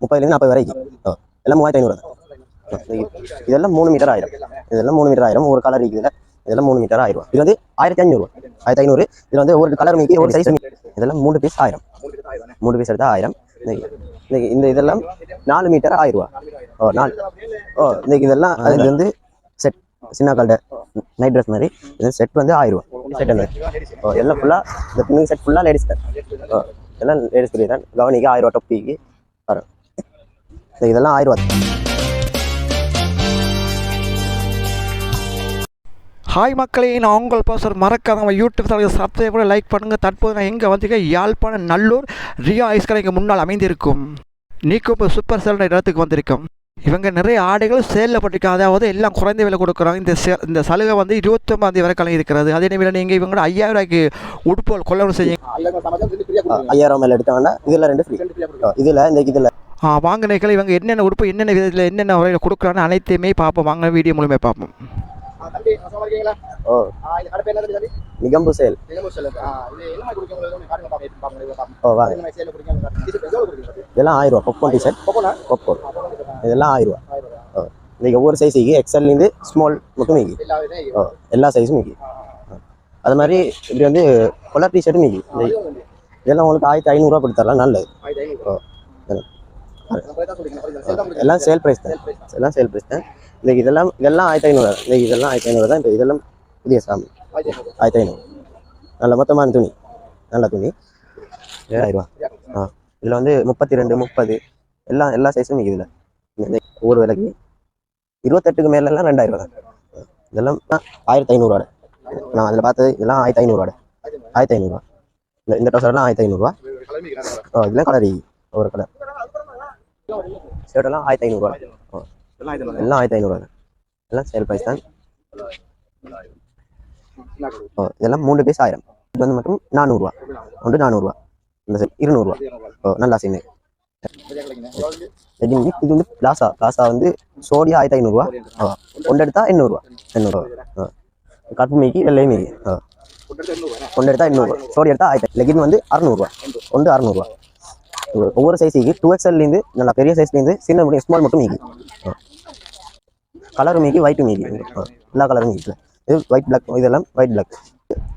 முப்பதுலேருந்து நாற்பது வரைக்கும். ஓ எல்லாம் மூவாயிரத்தி ஐநூறு. ஓ, இதெல்லாம் மூணு மீட்டர் ஆயிரம். இதெல்லாம் மூணு மீட்டர் ஆயிரம். ஒரு கலர் இருக்குது. இதெல்லாம் மூணு மீட்டர் ஆயிரம். இது வந்து ஆயிரத்தி ஐநூறு. ஆயிரத்தி ஐநூறு. இதில் வந்து ஒரு கலர் மீக்கி ஒரு சைஸ் இதெல்லாம் மூணு பீஸ் ஆயிரம். மூணு பீஸ் எடுத்தால் ஆயிரம். இந்த- இந்த இந்த இதெல்லாம் நாலு மீட்டர் ஆயிரம் ரூபா ஓ நாலு. ஓ இன்னைக்கு இதெல்லாம் அது வந்து செட் சின்ன கல்ட நைட் ட்ரெஸ் மாதிரி. இது செட் வந்து ஆயிரம் ரூபா செட் என்ன ஓ எல்லாம் ஃபுல்லாக இந்த பின்னுக்கு செட் ஃபுல்லாக லேடிஸ் தான் ஓ எல்லாம் லேடிஸ் தான் கவனிக்கு ஆயிரம் ரூபா டொப்பிக்கு இதெல்லாம் ஆயிரம் ரூபா. ஹாய் மக்களே நான் உங்கள் பாசர் மறக்காத நம்ம யூடியூப் சேனலுக்கு சப்ஸ்கிரைப் கூட லைக் பண்ணுங்கள் தற்போது நான் எங்கே வந்திருக்கேன் யாழ்ப்பாணம் நல்லூர் ரியா ஐஸ் கடைக்கு முன்னால் அமைந்திருக்கும். நீக்கோப்பு சூப்பர் சேல் இடத்துக்கு வந்திருக்கோம். இவங்க நிறைய ஆடைகள் சேலில் போட்டிருக்காங்க. அதாவது எல்லாம் குறைந்த விலை கொடுக்குறாங்க. இந்த சே இந்த சலுகை வந்து இருபத்தொம்பதாம் தேதி வரைக்கும் இருக்கிறது. அதே நேரம் நீங்கள் இவங்க ஐயாயிரம் ரூபாய்க்கு உடுப்புகள் கொள்ளவும் செய்யுங்க. ஐயாயிரம் மேல எடுத்தாங்கன்னா இதில் ரெண்டு இதில் இந்த இதில். ஆ, வாங்கினீர்கள் இவங்க என்னென்ன உடுப்பு என்னென்ன விதத்தில் என்னென்ன வகையில் கொடுக்குறான்னு அனைத்தையுமே பார்ப்போம். வாங்க வீடியோ மூலமே பார்ப்போம். ஓ. நிகம்பு வாங்க இதெல்லாம் ஆயிரம் ரூபா. பொப்கார்ன் டிஷர்ட் பொப்கார்ன் இதெல்லாம் ஆயிரம் ரூபா. ஓ. இன்னைக்கு ஒவ்வொரு சைஸுக்கு எக்ஸ்எல்லேருந்து ஸ்மால் மட்டும் மீக்கி. ஓ எல்லா சைஸும் மீக்கி. அது மாதிரி இப்படி வந்து கொலர் டிஷர்ட்டும் மீக்கி. இந்த இதெல்லாம் உங்களுக்கு ஆயிரத்தி ஐநூறுரூவா கொடுத்துடலாம் நல்லது. ஓ. எல்லாம் சேல் ப்ரைஸ் தான். எல்லாம் சேல் ப்ரைஸ் தான். இன்னைக்கு இதெல்லாம் இதெல்லாம் ஆயிரத்தி ஐநூறு. இன்னைக்கு இதெல்லாம் ஆயிரத்தி ஐநூறு தான். இப்போ இதெல்லாம் புதிய சாமி. ஆயிரத்தி ஐநூறு. நல்ல மொத்தமான துணி. நல்ல துணி. ஏழாயிரம் ரூபா. ஆ. இதில் வந்து முப்பத்தி ரெண்டு முப்பது. எல்லாம் எல்லா சைஸும் இதில் ஒவ்வொரு விலைக்கு இருபத்தெட்டுக்கு மேலெல்லாம் ரெண்டாயிரம் ரூபா தான். இதெல்லாம் ஆயிரத்தி ஐநூறுவாட நான் அதில் பார்த்தது இதெல்லாம் ஆயிரத்தி ஐநூறுவாட ஆயிரத்தி ஐநூறுரூவா இந்த இந்த டோசர்லாம் ஆயிரத்தி ஐநூறுரூவா ஓ இதெல்லாம் கலர் ஒரு கலர் ஷர்ட்டெல்லாம் ஆயிரத்தி ஐநூறுரூவா ஓ எல்லாம் ஆயிரத்தி ஐநூறுரூவா எல்லாம் சேல் ப்ரைஸ் தான். ஓ இதெல்லாம் மூணு பீஸ் ஆயிரம். இது வந்து மட்டும் நானூறுரூவா ஒன்று நானூறுரூவா இந்த set இருநூறுவா. ஓ நல்லா சீனு இது வந்து இது வந்து பிளாசா பிளாசா வந்து சோடியா ஆயிரத்தி ஐநூறுரூவா ஓ ஒன்று எடுத்தா எண்ணூறுரூவா எண்ணூறுவா. ஓ கருப்பு மீக்கி வெள்ளை மீக்கி ஓ ஒன்று எடுத்தா எண்ணூறுவா. சோடி எடுத்தா ஆயிரத்தி லெகின் வந்து அறநூறுவா. ஒன்று அறநூறுவா. ஒவ்வொரு சைஸுக்கு டூ எக்ஸ்எல்லேருந்து நல்லா பெரிய சைஸ்லேருந்து சின்ன முடியும் ஸ்மால் மட்டும் மீக்கி கலரும் மீக்கி ஒயிட் மீக்கி ஆ, எல்லா கலரும் மீக்கி இது ஒயிட் பிளாக் இதெல்லாம் ஒயிட் பிளாக்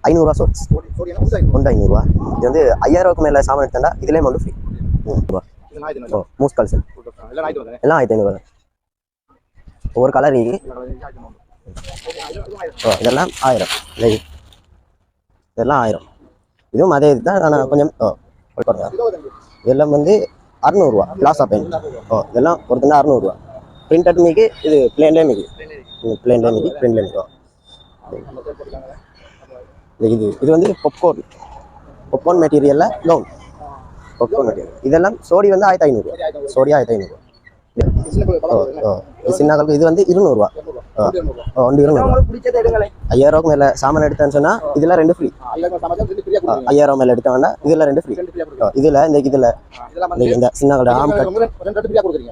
ஐநூறுரூவா சோர்ஸ் ஒன்று ஐநூறுரூவா இது வந்து ஐயாயிரூவாக்கு மேலே சாமான் எடுத்தா இதுலேயே மட்டும் ஃப்ரீ ரூபா ஓ மூஸ் கல்சல் எல்லாம் ஆயிரத்தி ஐநூறுவா ஒவ்வொரு கலர் மீக்கி ஓ இதெல்லாம் ஆயிரம். இதெல்லாம் ஆயிரம். இதுவும் அதே இதுதான். ஆனால் கொஞ்சம் ஓ. இதெல்லாம் வந்து அறநூறுவா ஆஃப் பெயின் ஓ இதெல்லாம் ஒருத்தனா அறநூறுவா. பிரிண்டட் மீக்கு இது பிளேன்லே மீக்கு இது பிளேன்லே மீக்கி பிரிண்ட்லே மீக்கோ இது இது வந்து பொப்கார்ன் பொப்கார்ன் மெட்டீரியலில் கவுன் பொப்கார்ன் மெட்டீரியல் இதெல்லாம் சோடி வந்து ஆயிரத்தி ஐநூறுரூவா சோடி ஆயிரத்தி ஐநூறுரூவா ஓ ஓ. இது சின்ன கலப்பு. இது வந்து இருநூறுவா. ஒன்று இருநூறுவா ஐயாயிரம் மேலே சாமான் எடுத்தேன்னு சொன்னால் இதில் ரெண்டு ஃப்ரீ ஐயாயிரம் மேலே எடுத்தாங்கன்னா இதில் ரெண்டு ஃப்ரீ இதில் இந்த இதில். இந்த சின்ன கடை ஆம் கட்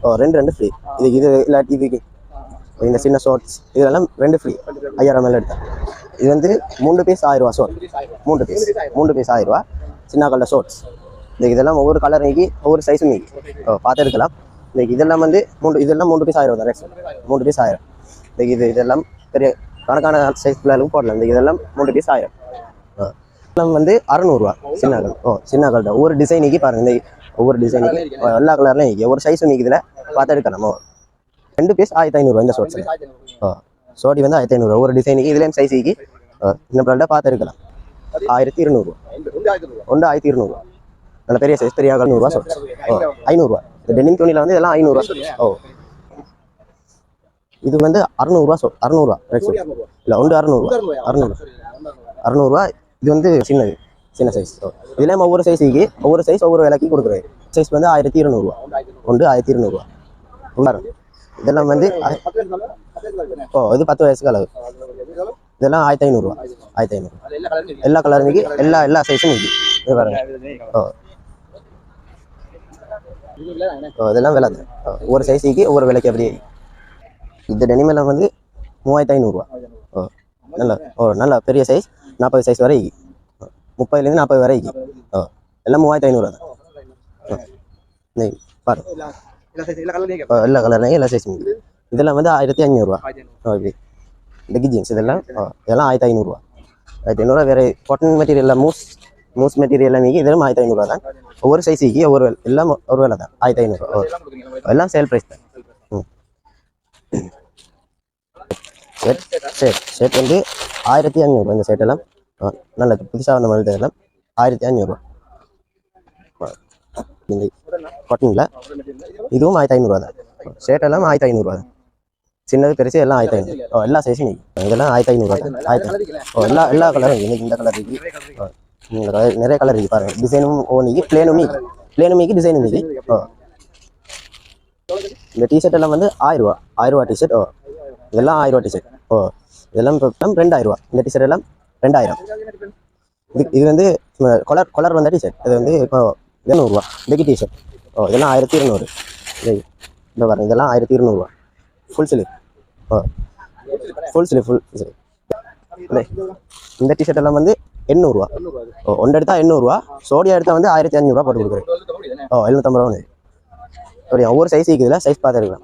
ஓ ரெண்டு ரெண்டு ஃப்ரீ இது இது இல்லாட்டி இதுக்கு இந்த சின்ன ஷார்ட்ஸ் இதெல்லாம் ரெண்டு ஃப்ரீ ஐயாயிரம் மேலே எடுத்தேன் இது வந்து மூணு பீஸ் ஆயிரம் ரூபா மூணு பீஸ் மூணு பீஸ் ஆயிரம் ரூபா சின்ன கலர் ஷார்ட்ஸ் இந்த இதெல்லாம் ஒவ்வொரு கலர் நீக்கி ஒவ்வொரு சைஸும் நீக்கி. பார்த்து எடுக்கலாம். இந்த இதெல்லாம் வந்து மூணு இதெல்லாம் மூணு பீஸ் ஆயிரம் தான் மூணு பீஸ் ஆயிரம். இந்த இது இதெல்லாம் பெரிய கணக்கான சைஸ் பிள்ளைகளும் போடலாம் இந்த இதெல்லாம் மூணு பீஸ் ஆயிரம். ஆ. இதெல்லாம் வந்து அறநூறுவா சின்ன கல் ஓ சின்ன கல்ட்ட ஒவ்வொரு டிசைனுக்கு பாருங்க. இந்த ஒவ்வொரு டிசைனுக்கு எல்லா கலர்லையும் நிற்கி ஒவ்வொரு சைஸும் நிற்குதுல பார்த்து எடுக்கலாம். ஓ. ரெண்டு பீஸ் ஆயிரத்தி ஐநூறுவா இந்த ஷோட்ஸ் ஓ. சோடி வந்து ஆயிரத்தி ஐநூறுவா ஒவ்வொரு டிசைனுக்கு இதுலேயும் சைஸுக்கு இந்த பிள்ளைகிட்ட பார்த்து எடுக்கலாம். ஆயிரத்தி இருநூறுவா ஒன்று ஆயிரத்தி இருநூறுவா நல்ல பெரிய சைஸ் பெரிய நூறுரூவா ஷோட்ஸ் ஓ ஐநூறுரூவா இந்த டெனிம் துணியில் வந்து இதெல்லாம் ஐநூறுரூவா ஓ. இது வந்து அறநூறுவா சொல் அறநூறுவா இல்லை ஒன்று அறநூறுவா அறநூறு. அறநூறுவா இது வந்து சின்னது சின்ன சைஸ் இதுலேயும் ஒவ்வொரு சைஸுக்கு ஒவ்வொரு சைஸ் ஒவ்வொரு விலைக்கு கொடுக்குறது. சைஸ் வந்து ஆயிரத்தி இருநூறுவா. ஒன்று ஆயிரத்தி இருநூறுவா. உள்ளாரம் இதெல்லாம் வந்து ஓ இது பத்து வயசுக்கு அளவு. இதெல்லாம் ஆயிரத்தி ஐநூறுரூவா ஆயிரத்தி ஐநூறு. எல்லா நிற்கி எல்லா எல்லா சைஸும் நிற்கி இது பாருங்க. ஓ. இதெல்லாம் விலை ஒவ்வொரு சைஸுக்கு ஒவ்வொரு விலைக்கு அப்படியே இந்த டெனிமெல்லாம் வந்து மூவாயிரத்தி ஐநூறுரூவா ஓ நல்ல ஓ நல்ல பெரிய சைஸ் நாற்பது சைஸ் வரைக்கும் முப்பதுலேருந்து நாற்பது வரைக்கும் ஓ எல்லாம் மூவாயிரத்தி ஐநூறுரூவா தான். ஓ நீ பாரு. எல்லா கலர்லையும் எல்லா சைஸும் இதெல்லாம் வந்து ஆயிரத்தி அஞ்சூறுரூவா ஓகே இந்த கிஜின்ஸ் ஜீன்ஸ் இதெல்லாம் ஓ இதெல்லாம் ஆயிரத்தி ஐநூறுரூவா ஆயிரத்தி ஐநூறுரூவா வேறு காட்டன் மெட்டீரியல் மூஸ் மூஸ் மெட்டீரியல் மீகி இதெல்லாம் ஆயிரத்தி ஐநூறுரூவா தான். ஒவ்வொரு சைஸுக்கு ஒவ்வொரு எல்லாம் ஒரு வேலை தான். ஆயிரத்தி ஐநூறுரூவா எல்லாம் சேல் ப்ரைஸ் தான். செட் செட் ஷர்ட் வந்து ஆயிரத்தி அஞ்சூறுபா இந்த ஷர்ட் எல்லாம். ஆ, நல்ல புதுசாக வந்த மாதிரி எல்லாம் ஆயிரத்தி அஞ்சூறுபா இந்த கொட்டனில் இதுவும் ஆயிரத்தி ஐநூறுரூவா தான். ஷர்ட் எல்லாம் ஆயிரத்தி ஐநூறுரூவா தான். சின்னது பெருசு எல்லாம் ஆயிரத்தி ஐநூறு. ஓ எல்லா சைஸும் இதெல்லாம் ஆயிரத்தி ஐநூறுரூவா தான். ஆயிரத்தி ஓ எல்லா எல்லா கலரும் இன்னைக்கு இந்த கலர் இருக்கு. இந்த கலர் நிறைய கலர் இருக்கு பாருங்கள் டிசைனும் ஓனிக்கு பிளேனும் மீக்கு பிளேனும் மீக்கு டிசைனும் மீக்கு ஓ. இந்த டிஷர்ட் எல்லாம் வந்து ஆயிரம் ரூபா. ஆயிரம் ரூபா டிஷர்ட் ஓ. இதெல்லாம் ஆயிரம் ரூபா டிஷர்ட் ஓ இதெல்லாம் இப்போ ரெண்டாயிரம் ரூபா இந்த டிஷர்ட் எல்லாம் ரெண்டாயிரம். இது இது வந்து கொலர் கொலர் வந்த டிஷர்ட் இது வந்து இப்போ இரநூறுவா பெக்கி டிஷர்ட் ஓ இதெல்லாம் ஆயிரத்தி இருநூறு. இந்த பாருங்க இதெல்லாம் ஆயிரத்தி இருநூறுவா ஃபுல் ஸ்லீவ் ஓ ஃபுல் ஸ்லீவ் ஃபுல் ஸ்லீவ் இந்த டிஷர்ட் எல்லாம் வந்து எண்ணூறுவா ஓ ஒன்று எடுத்தால் எண்ணூறுவா சோடியா எடுத்தால் வந்து ஆயிரத்தி அஞ்சூறுவா போட்டு கொடுக்குறேன். ஓ எழுநூத்தம்பது ரூபா சரி ஒவ்வொரு சைஸ் இருக்குதுல சைஸ் பார்த்துருக்கலாம்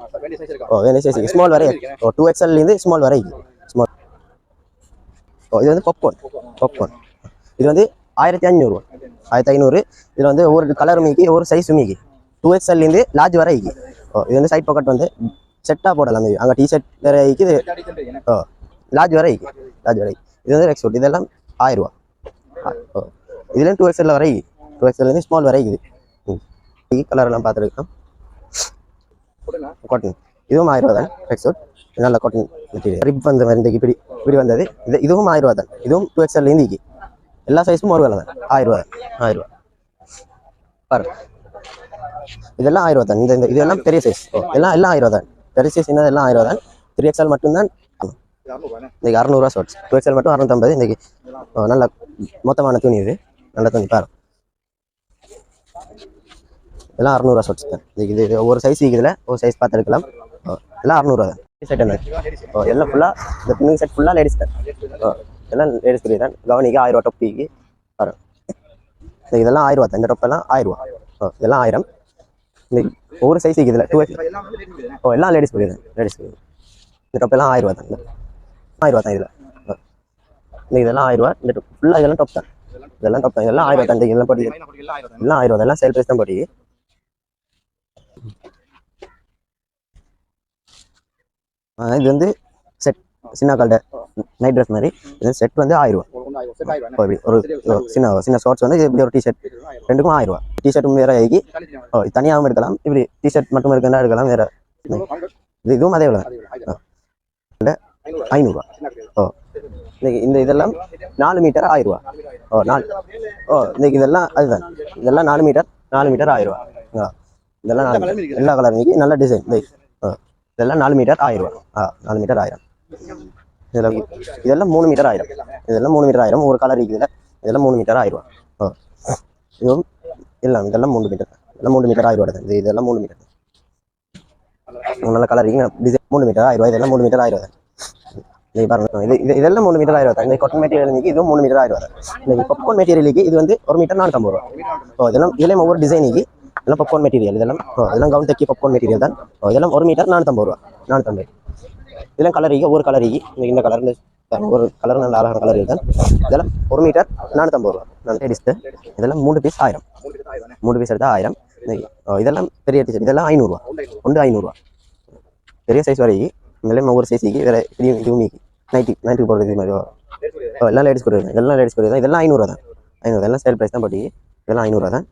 ஓ வேணும் சைஸ் ஸ்மால் வரை ஓ டூ எக்ஸ்எல்லேருந்து ஸ்மால் வரை ஸ்மால் ஓ இது வந்து பாப்கார்ன் பாப்கார்ன் இது வந்து ஆயிரத்தி அஞ்சூறுவா ஆயிரத்தி ஐநூறு. இதில் வந்து ஒவ்வொரு கலர் மீக்கி ஒவ்வொரு சைஸ் மீக்கி டூ எக்ஸ்எல்லேருந்து லார்ஜ் வரை ஓ இது வந்து சைட் பாக்கெட் வந்து செட்டாக போடலாம் இது அங்கே டிஷர்ட் வேற இது ஓ லார்ஜ் வரை லார்ஜ் வரை இது வந்து ரெக்ஸோட் இதெல்லாம் ஆயிரரூவா. ஓ. இதுலேயும் டூ எக்ஸ்எல் வரை டூ எக்ஸ்எல்லேருந்து ஸ்மால் வரை இது ம். கலர்லாம் பார்த்துருக்கோம். காட்டன் இதுவும் ஆயிரம் ரூபா தான் ரெக்ஸோட் நல்ல காட்டன் மெட்டீரியல் ரிப் வந்த மாதிரி இந்த இப்படி இப்படி வந்தது. இது இதுவும் ஆயிரம் ரூபா தான் இதுவும் டூ எக்ஸ்எல் இந்திக்கு எல்லா சைஸும் ஒரு வேலை தான். ஆயிரம் ரூபா தான் ஆயிரம் ரூபா பாரு இதெல்லாம் ஆயிரம் ரூபா தான் இந்த இந்த இதெல்லாம் பெரிய சைஸ் எல்லாம் எல்லாம் ஆயிரம் ரூபா தான் பெரிய சைஸ் என்ன எல்லாம் ஆயிரம் ரூபா தான் த்ரீ எக்ஸ்எல் மட்டும்தான். இன்னைக்கு அறநூறுவா ஷார்ட்ஸ் டூ எக்ஸ்எல் மட்டும் அறநூத்தம்பது. இன்னைக்கு நல்ல மொத்தமான துணி இது. நல்ல துணி பாரு எல்லாம் அறநூறுவா ஷர்ட்ஸ் தான் இது இது சைஸ் இருக்குதுல ஒரு சைஸ் பார்த்து எடுக்கலாம். ஓ, எல்லாம் அறநூறுவா தான். செட் என்ன ஓ எல்லாம் ஃபுல்லாக இந்த பின்னிங் செட் ஃபுல்லாக லேடிஸ் தான். ஓ எல்லாம் லேடிஸ் துணி தான். கவனிக்கு ஆயிரம் ரூபா டொப்பிக்கு வரும். இதெல்லாம் ஆயிரம் ரூபா தான். இந்த டொப்பெல்லாம் ஆயிரம் ரூபா. ஓ இதெல்லாம் ஆயிரம். இந்த ஒவ்வொரு சைஸ் இருக்குதுல டூ ஓ எல்லாம் லேடிஸ் துணி தான். லேடிஸ் துணி இந்த டொப்பெல்லாம் ஆயிரம் ரூபா தான். ஆயிரம் ரூபா தான் இதில். இந்த இதெல்லாம் ஆயிரம் ரூபா. இந்த ஃபுல்லாக இதெல்லாம் டொப் தான். இதெல்லாம் டொப் தான். இதெல்லாம் ஆயிரம் ரூபா தான். இதெல்லாம் போட்டி எல்லாம் ஆயிரம் ரூபா இதெல்லாம் சேல் பிரைஸ் தான் போட்டி இது வந்து செட் சின்ன கால்ட நைட் ட்ரெஸ் மாதிரி. இது செட் வந்து ஆயிரம் ஒரு சின்ன சின்ன ஷார்ட்ஸ் வந்து இப்படி ஒரு டிஷர்ட் ரெண்டுக்கும் ஆயிரம் ரூபா டிஷர்ட்டும் வேற ஆகி ஓ தனியாகவும் எடுக்கலாம். இப்படி டிஷர்ட் மட்டும் இருக்குன்னா எடுக்கலாம் வேற இது இதுவும் அதே எவ்வளோ ஐநூறுரூவா ஓ. இன்னைக்கு இந்த இதெல்லாம் நாலு மீட்டர் ஆயிரம் ரூபா ஓ நாலு. ஓ இன்னைக்கு இதெல்லாம் அதுதான். இதெல்லாம் நாலு மீட்டர் நாலு மீட்டர் ஆயிரம் ரூபா ஆ. இதெல்லாம் நாலு மீட்டர் எல்லா கலர் இன்னைக்கு நல்ல டிசைன் இதெல்லாம் நாலு மீட்டர் ஆயிரம். ரூபா ஆ நாலு மீட்டர் ஆயிரம். இதெல்லாம் இதெல்லாம் மூணு மீட்டர் ஆயிரம். இதெல்லாம் மூணு மீட்டர் ஆயிரம். ஒரு கலர் இருக்குதுல இதெல்லாம் மூணு மீட்டர் ஆயிரம். ரூபா இதுவும் இல்லை இதெல்லாம் மூணு மீட்டர். இதெல்லாம் மூணு மீட்டர் ஆயிரம் ரூபா தான் இது இதெல்லாம் மூணு மீட்டர். நல்ல கலர் டிசைன் மூணு மீட்டர் ஆயிரம். ரூபா இதெல்லாம் மூணு மீட்டர் ஆயிரம் ரூபா இது பாருங்க. இது இது இதெல்லாம் மூணு மீட்டர் ஆயிரம் ரூபா இந்த கொட்டன் மெட்டீரியலுக்கு இதுவும் மூணு மீட்டர் ஆயிரம் ரூபா இந்த பாப்கார்ன் மெட்டீரியலுக்கு இது வந்து ஒரு மீட்டர் நானூற்றம்பது ரூபா. ஓ இதெல்லாம் இதுலேயும் ஒவ்வொரு டிசைனுக்கு இதெல்லாம் பப்கார்ன் மெட்டீரியல் இதெல்லாம் இதெல்லாம் கவுன் தக்கி பப்கார்ன் மெட்டீரியல் தான். இதெல்லாம் ஒரு மீட்டர் நானூற்றம்பது ரூபா நானூற்றம்பது இதெல்லாம் கலர் ஒரு கலர் இந்த இந்த கலர் ஒரு கலர் நல்ல அழகான கலர் இதுதான் இதெல்லாம் ஒரு மீட்டர் நானூற்றம்பது ரூபா. நான் லேடிஸ்ட்டு இதெல்லாம் மூணு பீஸ் ஆயிரம். மூணு பீஸ் எடுத்தால் ஆயிரம். இதெல்லாம் பெரிய டிஷர்ட் இதெல்லாம் ஐநூறுரூவா ஒன்று ஐநூறுரூவா பெரிய சைஸ் வரைக்கும் இதெல்லாம் ஒவ்வொரு சைஸுக்கு வேறு இதுவும் இதுவும் நைட்டி நைட்டுக்கு போடுறது இது மாதிரி எல்லாம் லேடிஸ் கொடுக்குறது எல்லாம் லேடிஸ் கொடுக்குறது இதெல்லாம் ஐநூறுவா தான். ஐநூறு எல்லாம் சேல் ப்ரைஸ் தான் பட்டி இதெல்லாம் ஐநூறுவா தான்.